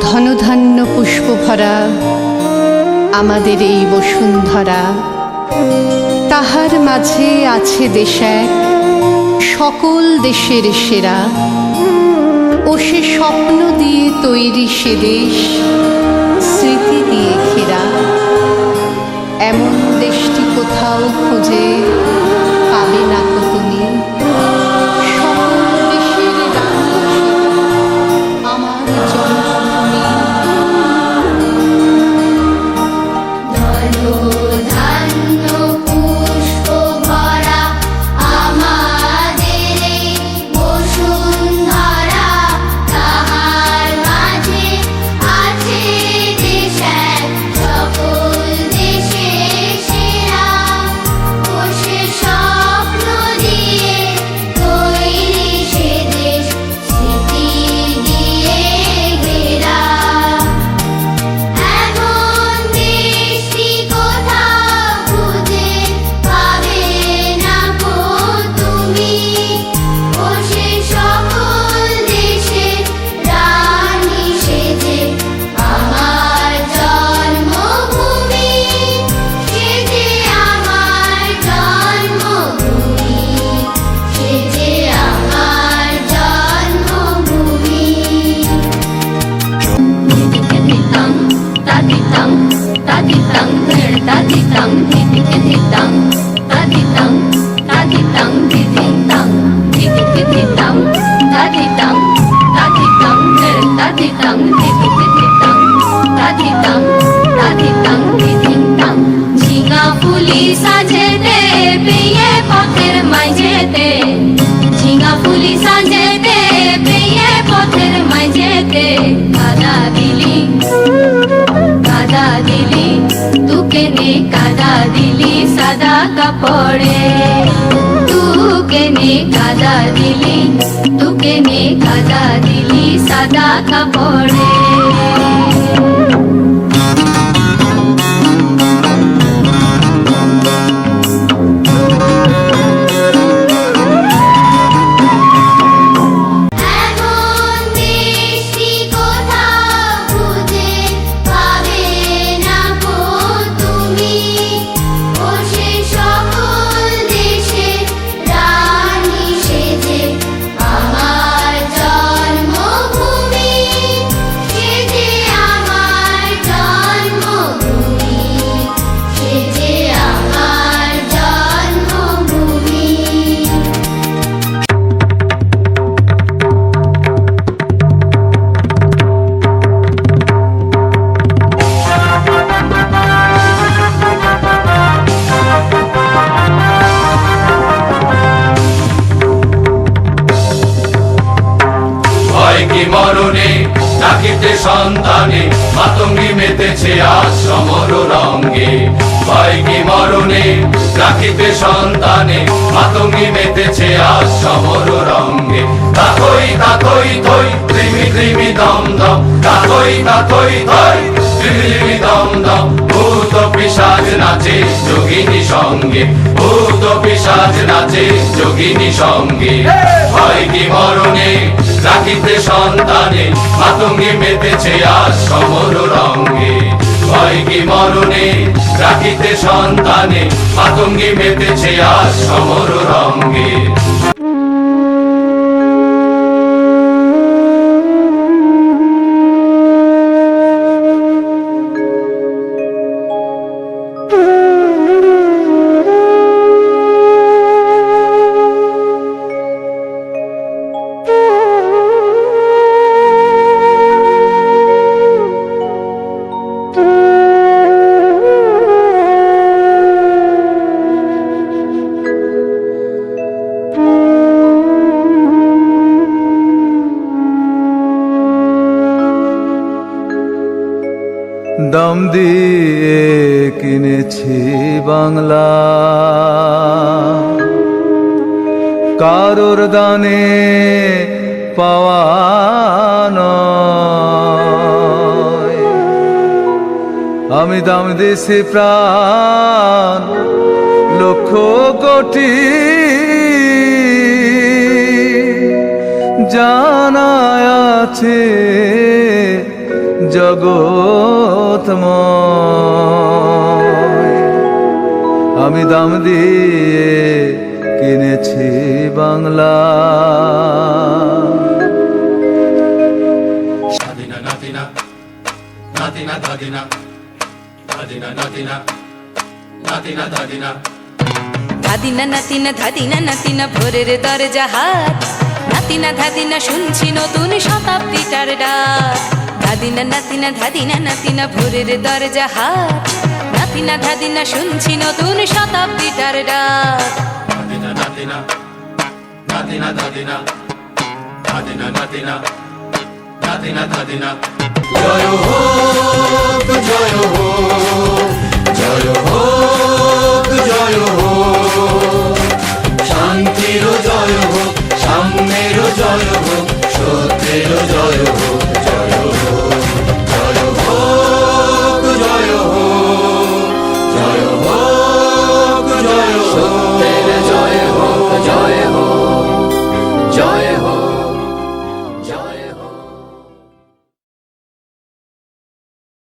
ধনধান্য পুষ্প ভরা আমাদের এই বসুন্ধরা। তাহার মাঝে আছে দেশ এক, সকল দেশের সেরা। ও সে স্বপ্ন দিয়ে তৈরি সে দেশ, স্মৃতি দিয়ে ঘেরা। এমন দেশটি কোথাও Taditang, titik titang, taditang, taditang, tititang, titik tititang, taditang, taditang, taditang, titik tititang, taditang, taditang, tititang, ঝিঙা ফুলি সাজেতে পেয়ে পথের মাঝেতে ঝিঙা ফুলি সাজেতে পেয়ে পথের মাঝেতে কাদা দিলি কাদা দিলি তুকে নে কাদা দিলি, সাদা কাপড়ে। তু কেনে কাদা দিলি তু কেনে কাদা দিলি, সাদা কাপড়ে। মাতঙ্গি মেতেছে আজ সমর রঙ্গে। হয় কি মরণে? ডাকিতে সন্তানে। মাতঙ্গি মেতেছে আজ সমর রঙ্গে। তাকই তাকই থই কৃমি কৃমি দম দম। তাকই তাকই থই কৃমি দম দম। ভূত পিসাজ নাচে যোগিনী সঙ্গে। ভূত পিসাজ নাচে যোগিনী সঙ্গে। হয় কি মরণে? রাখিতে সন্তানে, মাতঙ্গে মেতেছে আজ সমর রঙ্গে ভয় কি মরণে? রাখিতে সন্তানে, মাতঙ্গে মেতেছে আজ সমর রঙ্গে দিয়ে কিনেছি বাংলা কারোর দানে পাওয়া নয়। আমি দাম দিছি প্রাণ লক্ষ কোটি জানা আছে আমি দাম দিয়ে কিনেছি বাংলা। ধাদিনা নাতিনা ধাদিনা নাতিনা ভোরের দরজা হাত নাতিনা ধাদিনা শুনছি নতুন শতাব্দীটার ডাক। ধাদিনা, নাতিনা ধাদিনা, নাতিনা, ভোরের দরজা হাত। নাতিনা, ধাদিনা, শুনছি নতুন শতাব্দীটার ডাক। নাতিনা নাতিনা নাতিনা দাদিনা দাদিনা নাতিনা নাতিনা দাদিনা জয় হোক জয় হোক জয় হোক, জয়